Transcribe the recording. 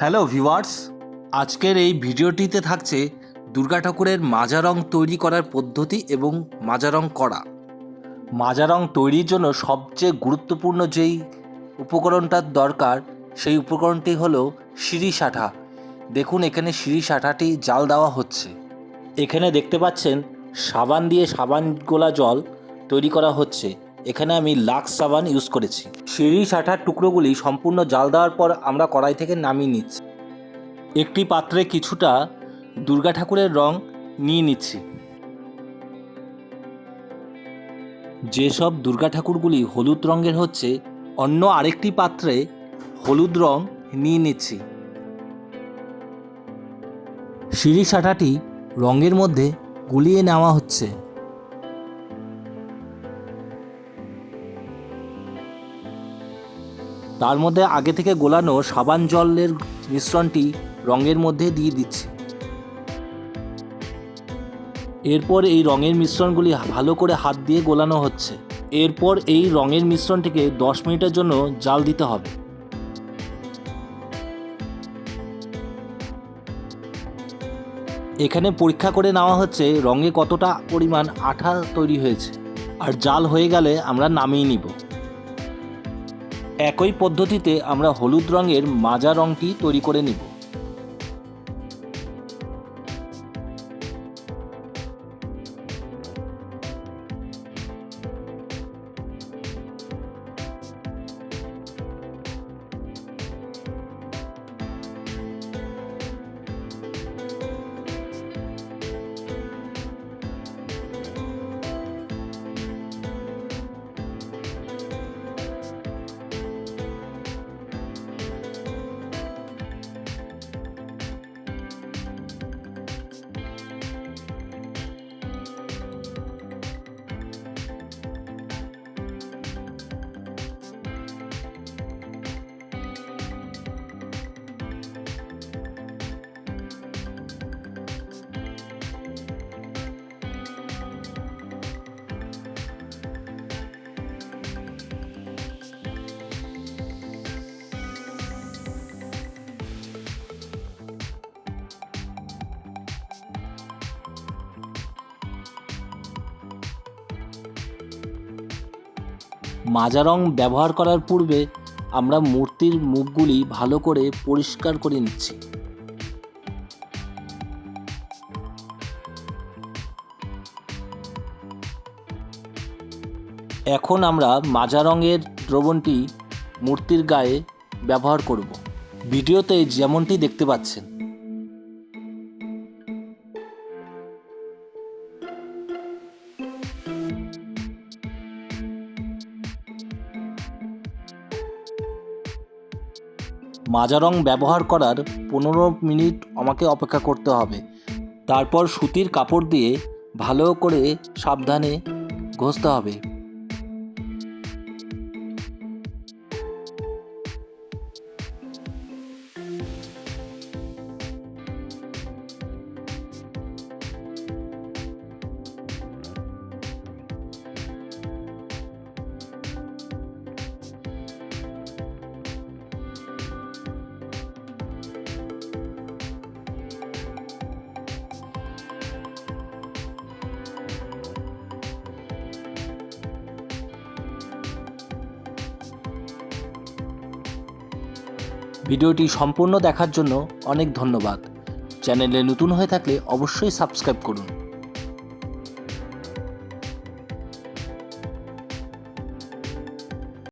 Hello viewers আজকের এই ভিডিওটিতে থাকছে দুর্গা ঠাকুরের মাজা রং তৈরি করার পদ্ধতি এবং মাজা রং করা। মাজা রং তৈরির জন্য সবচেয়ে গুরুত্বপূর্ণ যেই উপকরণটার দরকার, সেই উপকরণটি হলো সিঁড়ি সাঁঠা দেখুন, এখানে সিঁড়ি সাঁঠাটি জাল দেওয়া হচ্ছে। এখানে দেখতে পাচ্ছেন, সাবান দিয়ে সাবান গোলা জল তৈরি করা হচ্ছে। এখানে আমি লাক্স সাবান ইউজ করেছি। সিঁড়ি সাঁঠার টুকরোগুলি সম্পূর্ণ জাল দেওয়ার পর আমরা কড়াই থেকে নামিয়ে নিচ্ছি। একটি পাত্রে কিছুটা দুর্গা ঠাকুরের রং নিয়ে নিচ্ছি। যেসব দুর্গা ঠাকুরগুলি হলুদ রঙের হচ্ছে, অন্য আরেকটি পাত্রে হলুদ রং নিয়ে নিচ্ছি। সিঁড়ি সাঁটাটি রঙের মধ্যে গুলিয়ে নেওয়া হচ্ছে। তার মধ্যে আগে থেকে গোলানো সাবান জলের মিশ্রণটি রঙের মধ্যে দিয়ে দিচ্ছি। এরপর এই রঙের মিশ্রণগুলি ভালো করে হাত দিয়ে গোলানো হচ্ছে। এরপর এই রঙের মিশ্রণটিকে দশ মিনিটের জন্য জাল দিতে হবে। এখানে পরীক্ষা করে নেওয়া হচ্ছে রঙে কতটা পরিমাণ আঠা তৈরি হয়েছে। আর জাল হয়ে গেলে আমরা নামিয়ে নিব। একই পদ্ধতিতে আমরা হলুদ রঙের মাজা রঙটি তৈরি করে নিব। মাজা রং ব্যবহার করার পূর্বে আমরা মূর্তির মুখগুলি ভালো করে পরিষ্কার করে নিচ্ছি। এখন আমরা মাজা রঙের দ্রবণটি মূর্তির গায়ে ব্যবহার করব। ভিডিওতে যেমনটি দেখতে পাচ্ছেন মাজা রং ব্যবহার করার পনেরো মিনিট আমাকে অপেক্ষা করতে হবে। তারপর সুতির কাপড় দিয়ে ভালো করে সাবধানে ঘষতে হবে। ভিডিওটি সম্পূর্ণ দেখার জন্য অনেক ধন্যবাদ। চ্যানেলে নতুন হয়ে থাকলে অবশ্যই সাবস্ক্রাইব করুন।